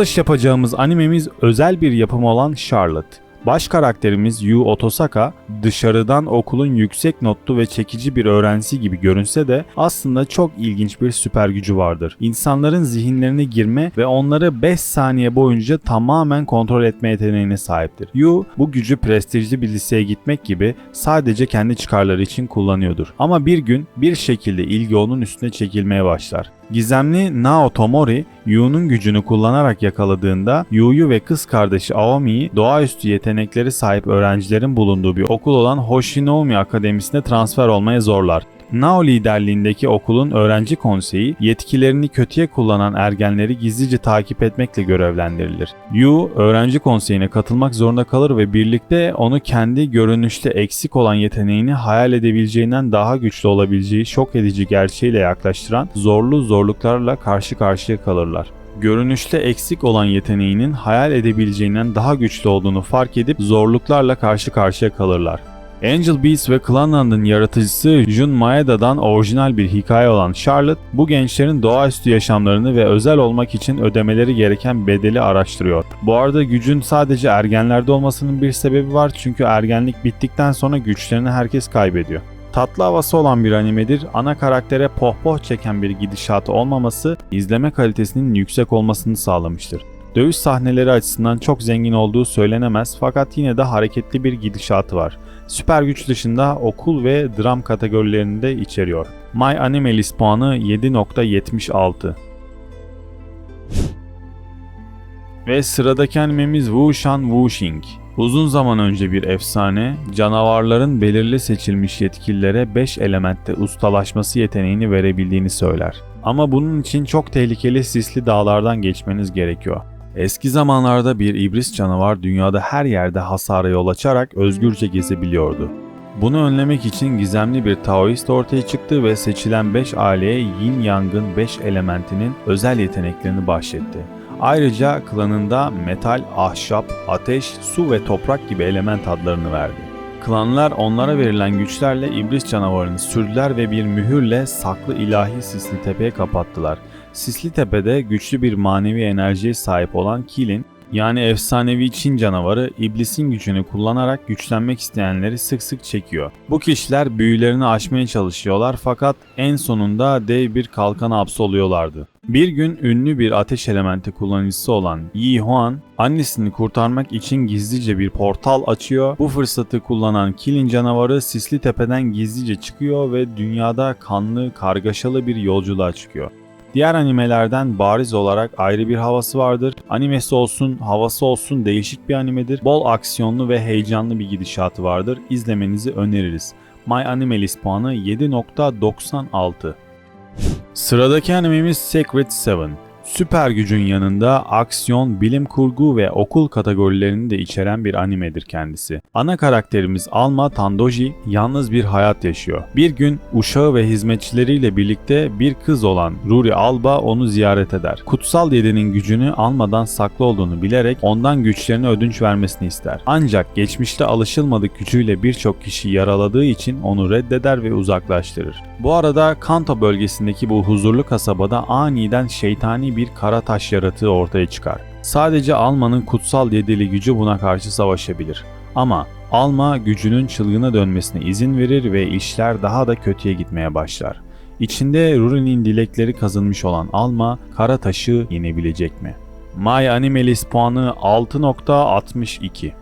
Açılış yapacağımız animemiz özel bir yapım olan Charlotte. Baş karakterimiz Yu Otosaka dışarıdan okulun yüksek notlu ve çekici bir öğrencisi gibi görünse de aslında çok ilginç bir süper gücü vardır. İnsanların zihinlerine girme ve onları 5 saniye boyunca tamamen kontrol etme yeteneğine sahiptir. Yu bu gücü prestijli bir liseye gitmek gibi sadece kendi çıkarları için kullanıyordur. Ama bir gün bir şekilde ilgi onun üstüne çekilmeye başlar. Gizemli Nao Tomori, Yu'nun gücünü kullanarak yakaladığında Yu'yu ve kız kardeşi Aomi'yi doğaüstü yetenekleri sahip öğrencilerin bulunduğu bir okul olan Hoshinomi Akademisi'ne transfer olmaya zorlar. Nao liderliğindeki okulun öğrenci konseyi yetkilerini kötüye kullanan ergenleri gizlice takip etmekle görevlendirilir. Yu öğrenci konseyine katılmak zorunda kalır ve birlikte onu kendi görünüşte eksik olan yeteneğini hayal edebileceğinden daha güçlü olabileceği şok edici gerçeğiyle yaklaştıran zorlu zorluklarla karşı karşıya kalırlar görünüşte eksik olan yeteneğinin hayal edebileceğinden daha güçlü olduğunu fark edip zorluklarla karşı karşıya kalırlar. Angel Beats ve Clanland'ın yaratıcısı Jun Maeda'dan orijinal bir hikaye olan Charlotte, bu gençlerin doğaüstü yaşamlarını ve özel olmak için ödemeleri gereken bedeli araştırıyor. Bu arada gücün sadece ergenlerde olmasının bir sebebi var çünkü ergenlik bittikten sonra güçlerini herkes kaybediyor. Tatlı havası olan bir animedir, ana karaktere pohpoh çeken bir gidişatı olmaması, izleme kalitesinin yüksek olmasını sağlamıştır. Dövüş sahneleri açısından çok zengin olduğu söylenemez fakat yine de hareketli bir gidişatı var. Süper güç dışında okul ve dram kategorilerini de içeriyor. My Animalist puanı 7.76. Ve sıradaki animemiz Wushan Wuxing. Uzun zaman önce bir efsane, canavarların belirli seçilmiş yetkililere 5 elementte ustalaşması yeteneğini verebildiğini söyler. Ama bunun için çok tehlikeli sisli dağlardan geçmeniz gerekiyor. Eski zamanlarda bir iblis canavar dünyada her yerde hasara yol açarak özgürce gezebiliyordu. Bunu önlemek için gizemli bir Taoist ortaya çıktı ve seçilen 5 aileye Yin Yang'ın 5 elementinin özel yeteneklerini bahşetti. Ayrıca klanında metal, ahşap, ateş, su ve toprak gibi element adlarını verdi. Klanlar onlara verilen güçlerle iblis canavarını sürdüler ve bir mühürle saklı ilahi Sisli Tepe'ye kapattılar. Sisli Tepe'de güçlü bir manevi enerjiye sahip olan Kilin, yani efsanevi Çin canavarı iblisin gücünü kullanarak güçlenmek isteyenleri sık sık çekiyor. Bu kişiler büyülerini aşmaya çalışıyorlar fakat en sonunda dev bir kalkana hapsoluyorlardı. Bir gün ünlü bir ateş elementi kullanıcısı olan Yi Huan, annesini kurtarmak için gizlice bir portal açıyor. Bu fırsatı kullanan Kilin canavarı Sisli Tepe'den gizlice çıkıyor ve dünyada kanlı, kargaşalı bir yolculuğa çıkıyor. Diğer animelerden bariz olarak ayrı bir havası vardır. Animesi olsun, havası olsun değişik bir animedir. Bol aksiyonlu ve heyecanlı bir gidişatı vardır. İzlemenizi öneririz. My Animalist puanı 7.96. Sıradaki animemiz Secret Seven. Süper gücün yanında aksiyon, bilim kurgu ve okul kategorilerini de içeren bir animedir kendisi. Ana karakterimiz Alma Tandoji yalnız bir hayat yaşıyor. Bir gün uşağı ve hizmetçileriyle birlikte bir kız olan Ruri Alba onu ziyaret eder. Kutsal Yedi'nin gücünü almadan saklı olduğunu bilerek ondan güçlerini ödünç vermesini ister. Ancak geçmişte alışılmadık gücüyle birçok kişi yaraladığı için onu reddeder ve uzaklaştırır. Bu arada Kanto bölgesindeki bu huzurlu kasabada aniden şeytani bir kara taş yaratığı ortaya çıkar. Sadece Alma'nın kutsal yedili gücü buna karşı savaşabilir. Ama Alma gücünün çılgına dönmesine izin verir ve işler daha da kötüye gitmeye başlar. İçinde Ruri'nin dilekleri kazınmış olan Alma, kara taşı yenebilecek mi? My Animalist puanı 6.62.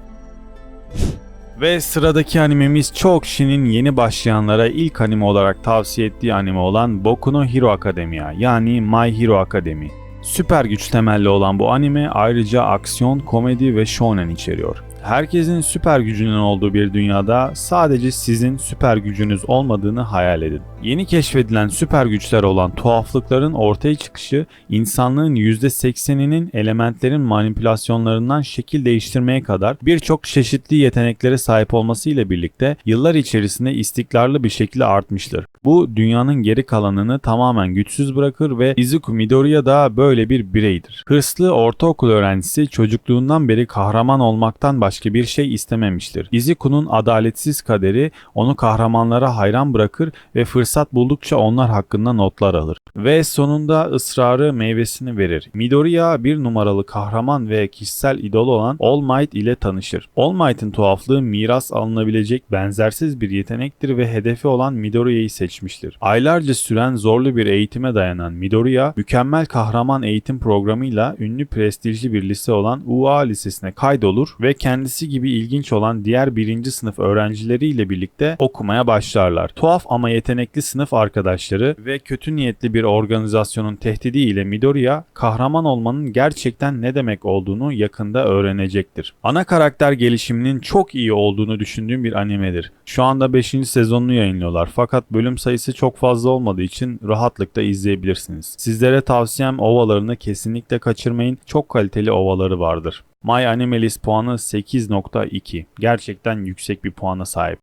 Ve sıradaki animemiz çok kişinin yeni başlayanlara ilk anime olarak tavsiye ettiği anime olan Boku no Hero Academia yani My Hero Academy. Süper güç temelli olan bu anime ayrıca aksiyon, komedi ve shonen içeriyor. Herkesin süper gücünün olduğu bir dünyada sadece sizin süper gücünüz olmadığını hayal edin. Yeni keşfedilen süper güçler olan tuhaflıkların ortaya çıkışı insanlığın %80'inin elementlerin manipülasyonlarından şekil değiştirmeye kadar birçok çeşitli yeteneklere sahip olması ile birlikte yıllar içerisinde istikrarlı bir şekilde artmıştır. Bu dünyanın geri kalanını tamamen güçsüz bırakır ve Izuku Midoriya da böyle bir bireydir. Hırslı ortaokul öğrencisi çocukluğundan beri kahraman olmaktan başka başka bir şey istememiştir. Izuku'nun adaletsiz kaderi onu kahramanlara hayran bırakır ve fırsat buldukça onlar hakkında notlar alır. Ve sonunda ısrarı meyvesini verir. Midoriya bir numaralı kahraman ve kişisel idol olan All Might ile tanışır. All Might'ın tuhaflığı miras alınabilecek benzersiz bir yetenektir ve hedefi olan Midoriya'yı seçmiştir. Aylarca süren zorlu bir eğitime dayanan Midoriya, mükemmel kahraman eğitim programıyla ünlü prestijli bir lise olan UA Lisesi'ne kaydolur ve kendisi gibi ilginç olan diğer birinci sınıf öğrencileriyle birlikte okumaya başlarlar. Tuhaf ama yetenekli sınıf arkadaşları ve kötü niyetli bir organizasyonun tehdidiyle Midoriya, kahraman olmanın gerçekten ne demek olduğunu yakında öğrenecektir. Ana karakter gelişiminin çok iyi olduğunu düşündüğüm bir animedir. Şu anda 5. sezonunu yayınlıyorlar fakat bölüm sayısı çok fazla olmadığı için rahatlıkla izleyebilirsiniz. Sizlere tavsiyem ovalarını kesinlikle kaçırmayın. Çok kaliteli ovaları vardır. My Animalist puanı 8.2. Gerçekten yüksek bir puana sahip.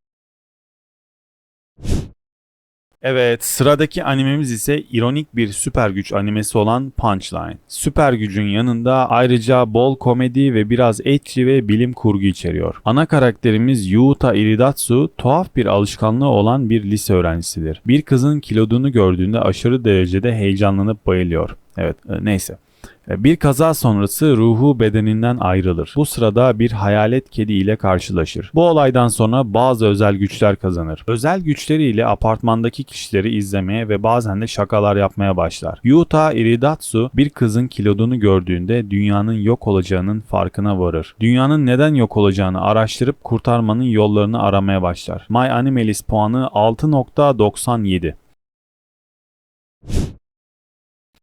Evet, sıradaki animemiz ise ironik bir süper güç animesi olan Punchline. Süper gücün yanında ayrıca bol komedi ve biraz etçi ve bilim kurgu içeriyor. Ana karakterimiz Yuta Iridatsu tuhaf bir alışkanlığı olan bir lise öğrencisidir. Bir kızın kilodunu gördüğünde aşırı derecede heyecanlanıp bayılıyor. Evet, e, neyse. E, Bir kaza sonrası ruhu bedeninden ayrılır. Bu sırada bir hayalet kedi ile karşılaşır. Bu olaydan sonra bazı özel güçler kazanır. Özel güçleriyle apartmandaki kişileri izlemeye ve bazen de şakalar yapmaya başlar. Yuta Iridatsu bir kızın kilodunu gördüğünde dünyanın yok olacağının farkına varır. Dünyanın neden yok olacağını araştırıp kurtarmanın yollarını aramaya başlar. My Animalist puanı 6.97.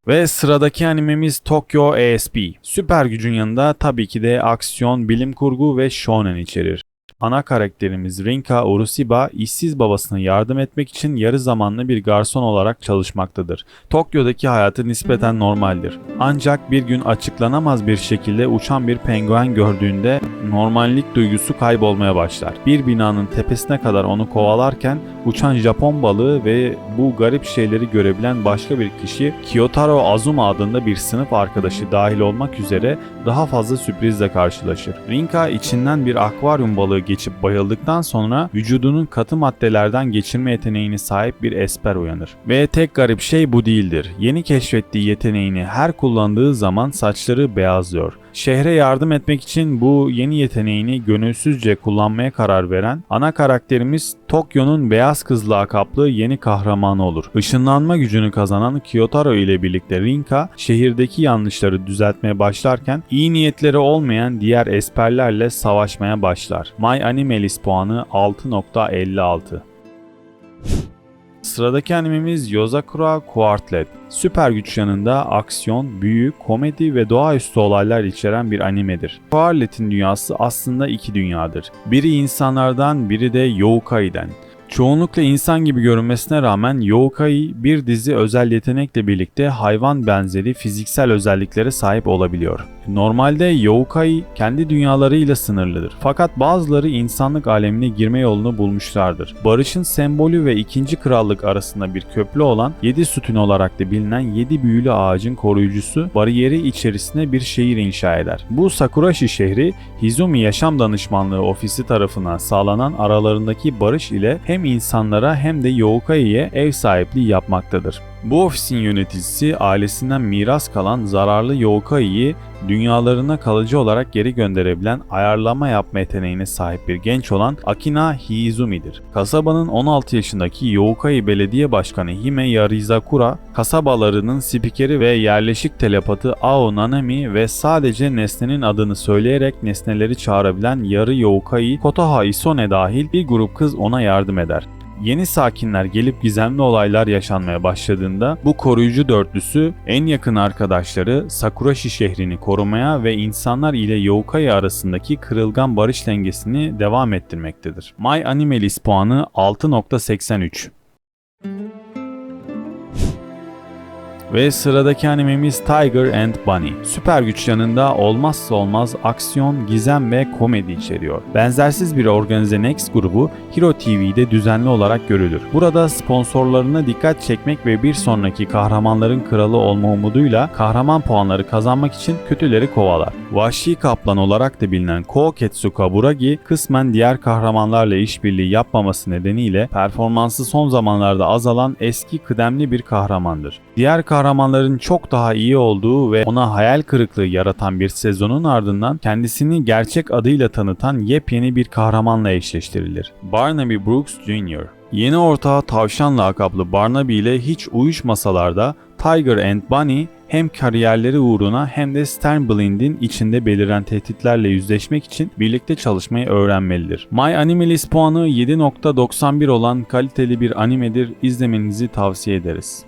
Ve sıradaki animemiz Tokyo ASP. Süper gücün yanında tabii ki de aksiyon, bilim kurgu ve shonen içerir. Ana karakterimiz Rinka Urushiba işsiz babasına yardım etmek için yarı zamanlı bir garson olarak çalışmaktadır. Tokyo'daki hayatı nispeten normaldir. Ancak bir gün açıklanamaz bir şekilde uçan bir penguen gördüğünde normallik duygusu kaybolmaya başlar. Bir binanın tepesine kadar onu kovalarken uçan Japon balığı ve bu garip şeyleri görebilen başka bir kişi Kyotaro Azuma adında bir sınıf arkadaşı dahil olmak üzere daha fazla sürprizle karşılaşır. Rinka içinden bir akvaryum balığı geçip bayıldıktan sonra vücudunun katı maddelerden geçirme yeteneğine sahip bir esper uyanır. Ve tek garip şey bu değildir. Yeni keşfettiği yeteneğini her kullandığı zaman saçları beyazlıyor. Şehre yardım etmek için bu yeni yeteneğini gönülsüzce kullanmaya karar veren ana karakterimiz Tokyo'nun beyaz kız lakaplı yeni kahramanı olur. Işınlanma gücünü kazanan Kyotaro ile birlikte Rinka şehirdeki yanlışları düzeltmeye başlarken iyi niyetleri olmayan diğer esperlerle savaşmaya başlar. My Animalist puanı 6.56. Sıradaki animemiz Yozakura Quartlet. Süper güç yanında aksiyon, büyü, komedi ve doğaüstü olaylar içeren bir animedir. Quartlet'in dünyası aslında iki dünyadır. Biri insanlardan, biri de Youkai'den. Çoğunlukla insan gibi görünmesine rağmen Yokai bir dizi özel yetenekle birlikte hayvan benzeri fiziksel özelliklere sahip olabiliyor. Normalde Yokai kendi dünyalarıyla sınırlıdır. Fakat bazıları insanlık alemine girme yolunu bulmuşlardır. Barış'ın sembolü ve ikinci krallık arasında bir köprü olan 7 sütun olarak da bilinen 7 büyülü ağacın koruyucusu bariyeri içerisine bir şehir inşa eder. Bu Sakurashi şehri Hizumi Yaşam Danışmanlığı Ofisi tarafından sağlanan aralarındaki barış ile hem insanlara hem de Youkai'ye ev sahipliği yapmaktadır. Bu ofisin yöneticisi ailesinden miras kalan zararlı Youkai'yi dünyalarına kalıcı olarak geri gönderebilen ayarlama yapma yeteneğine sahip bir genç olan Akina Hiizumi'dir. Kasabanın 16 yaşındaki Youkai Belediye Başkanı Hime Yarizakura, kasabalarının spikeri ve yerleşik telepatı Ao Nanami ve sadece nesnenin adını söyleyerek nesneleri çağırabilen yarı Youkai Kotoha Isone dahil bir grup kız ona yardım eder. Yeni sakinler gelip gizemli olaylar yaşanmaya başladığında bu koruyucu dörtlüsü en yakın arkadaşları Sakurashi şehrini korumaya ve insanlar ile Yokai arasındaki kırılgan barış dengesini devam ettirmektedir. My Animalist puanı 6.83. Ve sıradaki animemiz Tiger and Bunny. Süper güç yanında olmazsa olmaz aksiyon, gizem ve komedi içeriyor. Benzersiz bir organize Next grubu Hero TV'de düzenli olarak görülür. Burada sponsorlarına dikkat çekmek ve bir sonraki kahramanların kralı olma umuduyla kahraman puanları kazanmak için kötüleri kovalar. Vahşi kaplan olarak da bilinen Kooketsu Kaburagi kısmen diğer kahramanlarla işbirliği yapmaması nedeniyle performansı son zamanlarda azalan eski kıdemli bir kahramandır. Diğer kahramanların çok daha iyi olduğu ve ona hayal kırıklığı yaratan bir sezonun ardından kendisini gerçek adıyla tanıtan yepyeni bir kahramanla eşleştirilir. Barnaby Brooks Jr. Yeni ortağı Tavşan lakaplı Barnaby ile hiç uyuşmasalar da Tiger and Bunny hem kariyerleri uğruna hem de Sternblind'in içinde beliren tehditlerle yüzleşmek için birlikte çalışmayı öğrenmelidir. My Animalist puanı 7.91 olan kaliteli bir animedir. İzlemenizi tavsiye ederiz.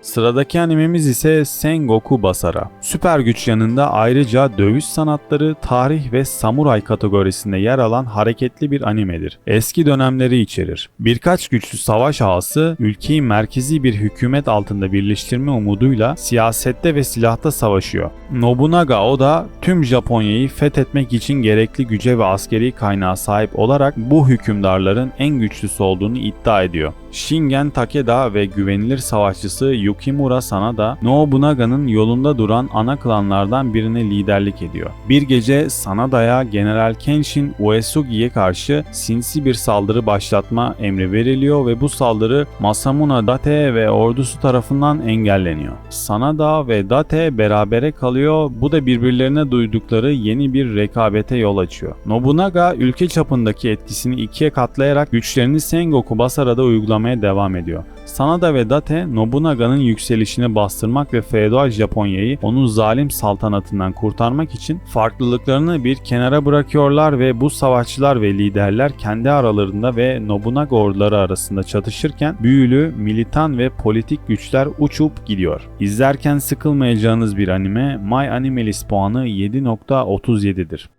Sıradaki animemiz ise Sengoku Basara. Süper güç yanında ayrıca dövüş sanatları, tarih ve samuray kategorisinde yer alan hareketli bir animedir. Eski dönemleri içerir. Birkaç güçlü savaş ağası ülkeyi merkezi bir hükümet altında birleştirme umuduyla siyasette ve silahta savaşıyor. Nobunaga Oda tüm Japonya'yı fethetmek için gerekli güce ve askeri kaynağa sahip olarak bu hükümdarların en güçlüsü olduğunu iddia ediyor. Shingen Takeda ve güvenilir savaşçısı Yukimura Sanada, Nobunaga'nın yolunda duran ana klanlardan birine liderlik ediyor. Bir gece Sanada'ya General Kenshin Uesugi'ye karşı sinsi bir saldırı başlatma emri veriliyor ve bu saldırı Masamune Date ve ordusu tarafından engelleniyor. Sanada ve Date berabere kalıyor, bu da birbirlerine duydukları yeni bir rekabete yol açıyor. Nobunaga ülke çapındaki etkisini ikiye katlayarak güçlerini Sengoku Basara'da uygulamaya devam ediyor. Sanada ve Date Nobunaga'nın yükselişini bastırmak ve feodal Japonya'yı onun zalim saltanatından kurtarmak için farklılıklarını bir kenara bırakıyorlar ve bu savaşçılar ve liderler kendi aralarında ve Nobunaga orduları arasında çatışırken büyülü, militan ve politik güçler uçup gidiyor. İzlerken sıkılmayacağınız bir anime My Animalist puanı 7.37'dir.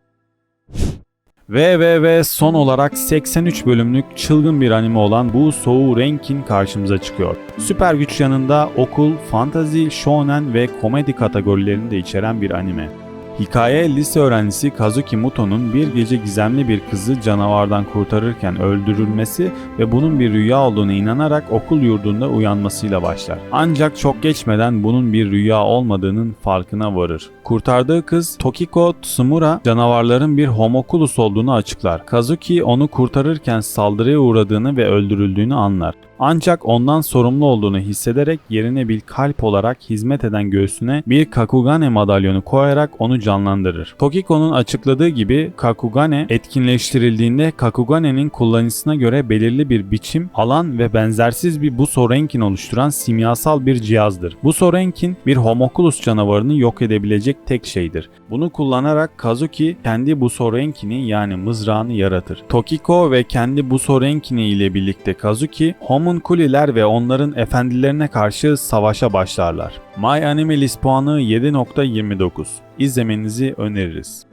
Ve ve ve son olarak 83 bölümlük çılgın bir anime olan bu Soğu Renkin karşımıza çıkıyor. Süper güç yanında okul, fantazi, shonen ve komedi kategorilerini de içeren bir anime. Hikaye lise öğrencisi Kazuki Muto'nun bir gece gizemli bir kızı canavardan kurtarırken öldürülmesi ve bunun bir rüya olduğunu inanarak okul yurdunda uyanmasıyla başlar. Ancak çok geçmeden bunun bir rüya olmadığının farkına varır. Kurtardığı kız Tokiko Tsumura canavarların bir homokulus olduğunu açıklar. Kazuki onu kurtarırken saldırıya uğradığını ve öldürüldüğünü anlar. Ancak ondan sorumlu olduğunu hissederek yerine bir kalp olarak hizmet eden göğsüne bir Kakugane madalyonu koyarak onu canlandırır. Tokiko'nun açıkladığı gibi Kakugane etkinleştirildiğinde Kakugane'nin kullanıcısına göre belirli bir biçim, alan ve benzersiz bir Busorenkin oluşturan simyasal bir cihazdır. Busorenkin bir homokulus canavarını yok edebilecek tek şeydir. Bunu kullanarak Kazuki kendi Busorenkin'i yani mızrağını yaratır. Tokiko ve kendi Busorenkin'i ile birlikte Kazuki homunkuliler ve onların efendilerine karşı savaşa başlarlar. My Animalist puanı 7.29. İzlemenizi öneririz.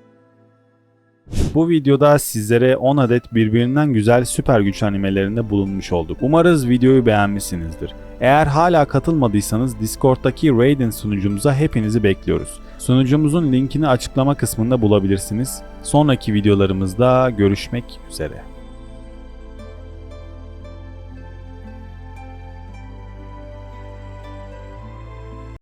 Bu videoda sizlere 10 adet birbirinden güzel süper güç animelerinde bulunmuş olduk. Umarız videoyu beğenmişsinizdir. Eğer hala katılmadıysanız Discord'daki Raiden sunucumuza hepinizi bekliyoruz. Sunucumuzun linkini açıklama kısmında bulabilirsiniz. Sonraki videolarımızda görüşmek üzere.